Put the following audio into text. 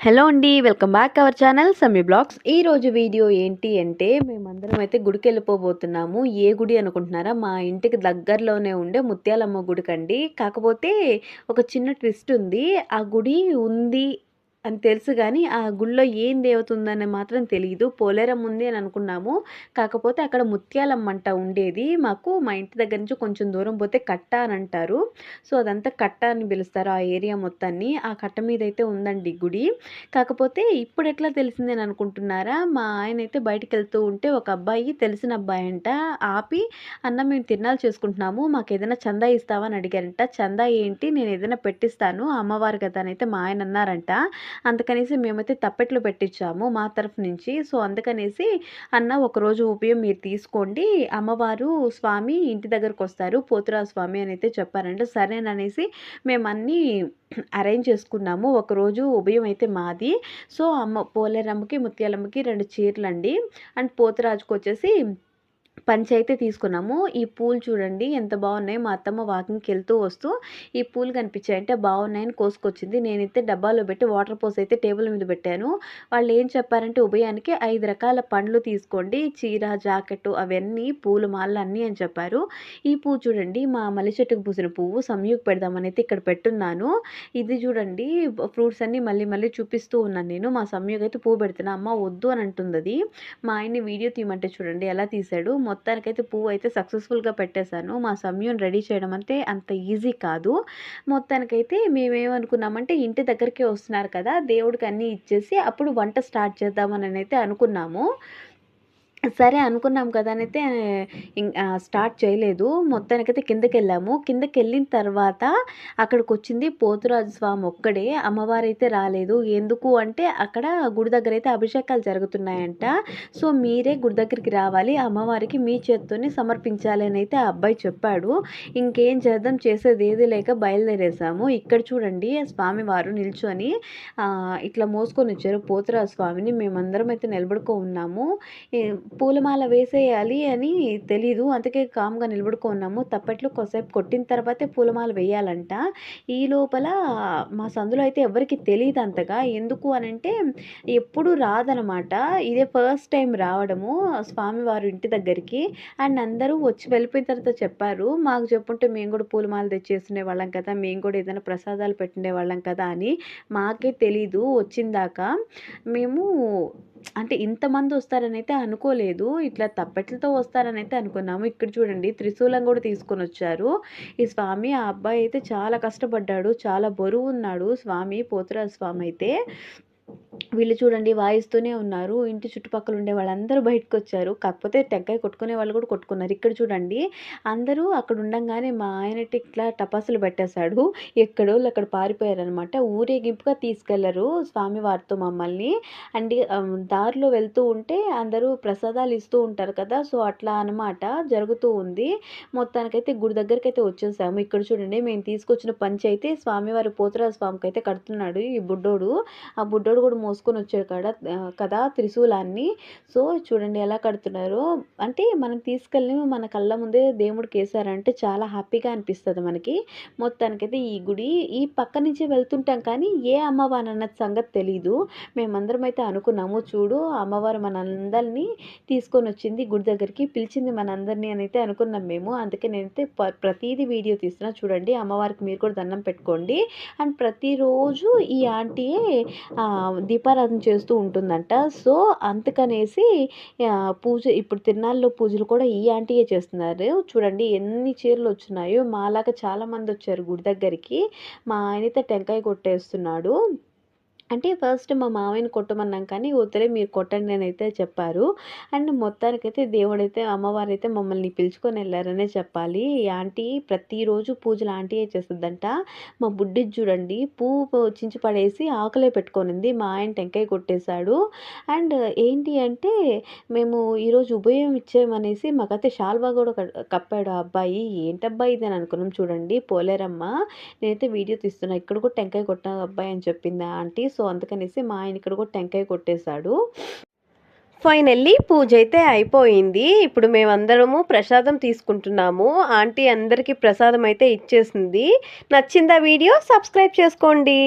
Hello అండి welcome back our channel Sammi blogs ఈ రోజు వీడియో ఏంటి అంటే మేమందరం అయితే గుడికి వెళ్ళిపోబోతున్నాము. ఏ గుడి అనుకుంటున్నారా? మా ఇంటికి దగ్గరలోనే ఉండే ముత్యాలమ్మ గుడికండి. కాకపోతే ఒక చిన్న ట్విస్ట్ ఉంది. ఆ గుడి ఉంది అని తెలుసు కానీ ఆ గుడిలో ఏం దేవత ఉందని మాత్రం తెలియదు పోలేరం ఉంది అని అనుకున్నాము. కాకపోతే అక్కడ ముత్యాలమ్మ అంట ఉండేది. మాకు మా ఇంటి దగ్గర నుంచి కొంచెం దూరం పోతే కట్ట అని అంటారు. సో అదంతా కట్ట అని పిలుస్తారు ఆ ఏరియా మొత్తాన్ని. ఆ కట్ట మీద అయితే ఉందండి గుడి. కాకపోతే ఇప్పుడు ఎట్లా తెలిసింది అని అనుకుంటున్నారా? మా ఆయన అయితే బయటికి వెళ్తూ ఉంటే ఒక అబ్బాయి తెలిసిన అబ్బాయి అంట ఆపి అన్న మేము తిరణాలు చేసుకుంటున్నాము. మాకు ఏదైనా చందా ఇస్తావా? అని అడిగారంట. చందా ఏంటి? నేను ఏదైనా పెట్టిస్తాను. అమ్మవారు కదా అని అయితే మా ఆయన అన్నారంట. అందుకనేసి మేమైతే తప్పెట్లు పెట్టించాము మా తరఫు నుంచి. సో అందుకనేసి అన్న ఒకరోజు ఉపయోగం మీరు తీసుకోండి. అమ్మవారు స్వామి ఇంటి దగ్గరకు వస్తారు పోతురా స్వామి అని అయితే చెప్పారంట. సరేననేసి మేము అన్నీ అరేంజ్ చేసుకున్నాము. ఒకరోజు ఉభయం అయితే మాది. సో అమ్మ పోలేరమ్మకి ముత్యాలమ్మకి రెండు చీరలు అండి అండ్ పోతురాజుకు వచ్చేసి పంచి అయితే తీసుకున్నాము. ఈ పూలు చూడండి ఎంత బాగున్నాయి మా అత్తమ్మ వాకింగ్కి వెళ్తూ వస్తూ ఈ పూలు కనిపించాయి. అంటే బాగున్నాయని కోసుకొచ్చింది. నేనైతే డబ్బాలో పెట్టి వాటర్ పోస్ అయితే టేబుల్ మీద పెట్టాను. వాళ్ళు ఏం చెప్పారంటే ఉభయానికి ఐదు రకాల పండ్లు తీసుకోండి. చీర జాకెట్ అవన్నీ పూలు మాలలు అన్నీ అని చెప్పారు. ఈ పువ్వు చూడండి మా మల్లి చెట్టుకు పూసిన పువ్వు సంయుక్ పెడదామని అయితే ఇక్కడ పెట్టున్నాను. ఇది చూడండి ఫ్రూట్స్ అన్నీ మళ్ళీ మళ్ళీ చూపిస్తూ ఉన్నాను నేను. మా సంయుక్ అయితే పువ్వు పెడుతున్నా. అమ్మ వద్దు అని అంటుంది అది. మా ఆయన్ని వీడియో తీయమంటే చూడండి ఎలా తీశాడు? మొత్తానికైతే పువ్వు అయితే సక్సెస్ఫుల్గా పెట్టేశాను. మా సమయం రెడీ చేయడం అంటే అంత ఈజీ కాదు. మొత్తానికైతే మేమేమనుకున్నామంటే ఇంటి దగ్గరికే వస్తున్నారు కదా దేవుడికి అన్నీ ఇచ్చేసి అప్పుడు వంట స్టార్ట్ చేద్దామని అయితే అనుకున్నాము. సరే అనుకున్నాం కదా అని అయితే స్టార్ట్ చేయలేదు. మొత్తానికైతే కిందకి వెళ్ళాము కిందకి వెళ్ళిన తర్వాత అక్కడికి వచ్చింది పోతురాజు స్వామి ఒక్కడే. అమ్మవారు అయితే రాలేదు. ఎందుకు అంటే అక్కడ గుడి దగ్గర అయితే అభిషేకాలు జరుగుతున్నాయంట. సో మీరే గుడి దగ్గరికి రావాలి. అమ్మవారికి మీ చేత్తోనే సమర్పించాలి అని అయితే ఆ అబ్బాయి చెప్పాడు. ఇంకేం చేద్దాం చేసేది ఏది లేక బయలుదేరేసాము. ఇక్కడ చూడండి స్వామివారు నిల్చొని ఇట్లా మోసుకొని వచ్చారు పోతురాజు స్వామిని. మేమందరం అయితే నిలబడుకో ఉన్నాము. పూలమాల వేసేయాలి అని తెలీదు. అందుకే కామ్గా నిలబడుకున్నాము. తప్పట్లు కొసేపు కొట్టిన తర్వాతే పూలమాల వేయాలంట. ఈ లోపల మా సందులో అయితే ఎవరికి తెలియదు అంతగా. ఎందుకు అని అంటే ఎప్పుడు రాదనమాట. ఇదే ఫస్ట్ టైం రావడము స్వామివారు ఇంటి దగ్గరికి. అండ్ అందరూ వచ్చి వెళ్ళిపోయిన తర్వాత చెప్పారు మాకు చెప్పుంటే మేము కూడా పూలమాల తెచ్చేసుకునే వాళ్ళం కదా మేము కూడా ఏదైనా ప్రసాదాలు పెట్టుండే వాళ్ళం కదా అని. మాకే తెలీదు. వచ్చిందాక మేము అంటే ఇంతమంది వస్తారని అయితే అనుకోలేదు. ఇట్లా తప్పెట్లతో వస్తారని అయితే అనుకున్నాము. ఇక్కడ చూడండి త్రిశూలం కూడా తీసుకొని వచ్చారు. ఈ స్వామి ఆ అబ్బాయి అయితే చాలా కష్టపడ్డాడు. చాలా బరువు ఉన్నాడు. స్వామి పోతురాజు స్వామి అయితే. వీళ్ళు చూడండి వాయిస్తూనే ఉన్నారు. ఇంటి చుట్టుపక్కల ఉండే వాళ్ళందరూ బయటకు వచ్చారు కాకపోతే టెంకాయ కొట్టుకునే వాళ్ళు కూడా కొట్టుకున్నారు. ఇక్కడ చూడండి అందరూ అక్కడ ఉండంగానే మా ఆయన ఇట్లా టపాసులు పెట్టేశాడు. ఎక్కడో అక్కడ పారిపోయారనమాట ఊరేగింపుగా తీసుకెళ్ళరు స్వామివారితో మమ్మల్ని. అండ్ దారిలో వెళ్తూ ఉంటే అందరూ ప్రసాదాలు ఇస్తూ ఉంటారు కదా సో అట్లా అనమాట జరుగుతూ ఉంది. మొత్తానికైతే గుడి దగ్గరికి అయితే వచ్చేసాము. ఇక్కడ చూడండి మేము తీసుకొచ్చిన పంచి అయితే స్వామివారి పోతురాజ స్వామికి అయితే కడుతున్నాడు ఈ బుడ్డోడు. ఆ బుడ్డోడు కూడా మోసుకొని వచ్చాడు కదా కదా త్రిశూలాన్ని. సో చూడండి ఎలా కడుతున్నారు. అంటే మనం తీసుకెళ్ళి మన కళ్ళ ముందే దేవుడికి వేసారంటే చాలా హ్యాపీగా అనిపిస్తుంది మనకి. మొత్తానికైతే ఈ గుడి ఈ పక్క నుంచి వెళ్తుంటాం కానీ ఏ అమ్మవారు అన్నది సంగతి తెలీదు. మేమందరం అయితే అనుకున్నాము చూడు అమ్మవారు మనందరినీ తీసుకొని వచ్చింది గుడి దగ్గరికి పిలిచింది మనందరినీ అని అయితే అనుకున్నాం మేము. అందుకే నేనైతే ప్రతిదీ వీడియో తీస్తున్నా. చూడండి అమ్మవారికి మీరు కూడా దండం పెట్టుకోండి. అండ్ ప్రతిరోజు ఈ ఆంటీయే దీపారాధన చేస్తూ ఉంటుందంట. సో అందుకనేసి పూజ ఇప్పుడు తిరునాళ్ళలో పూజలు కూడా ఈ ఆంటీయే చేస్తున్నారు. చూడండి ఎన్ని చీరలు వచ్చినాయో. మాలాగా చాలామంది వచ్చారు గుడి దగ్గరికి. మా ఆయనతో టెంకాయ కొట్టేస్తున్నాడు. అంటే ఫస్ట్ మా మామయ్యని కొట్టమన్నాం కానీ ఉత్తరే మీరు కొట్టండి అని అయితే చెప్పారు. అండ్ మొత్తానికైతే దేవుడైతే అమ్మవారు అయితే మమ్మల్ని పిలుచుకొని వెళ్ళారనే చెప్పాలి. ఈ ఆంటీ ప్రతిరోజు పూజలు ఆంటీయే చేస్తుందంట? మా బుడ్డి చూడండి పువ్వు చించి పడేసి ఆకులే పెట్టుకొనింది. మా ఆయన టెంకాయ కొట్టేశాడు. అండ్ ఏంటి అంటే మేము ఈరోజు ఉభయం ఇచ్చేయమనేసి మాకైతే షాల్వా కూడా కప్పాడు ఆ అబ్బాయి. ఏంటబ్బాయి ఇది? అని అనుకున్నాం చూడండి. పోలేరమ్మ నేనైతే వీడియో తీస్తున్నా. ఇక్కడ కూడా టెంకాయ కొట్టిన అబ్బాయి అని చెప్పింది ఆంటీ. సో అందుకనేసి మా ఆయన ఇక్కడ కూడా టెంకాయ కొట్టేశాడు. ఫైనల్లీ పూజ అయితే అయిపోయింది. ఇప్పుడు మేమందరము ప్రసాదం తీసుకుంటున్నాము. ఆంటీ అందరికీ ప్రసాదం అయితే ఇచ్చేసింది. నచ్చిందా వీడియో? సబ్స్క్రైబ్ చేసుకోండి.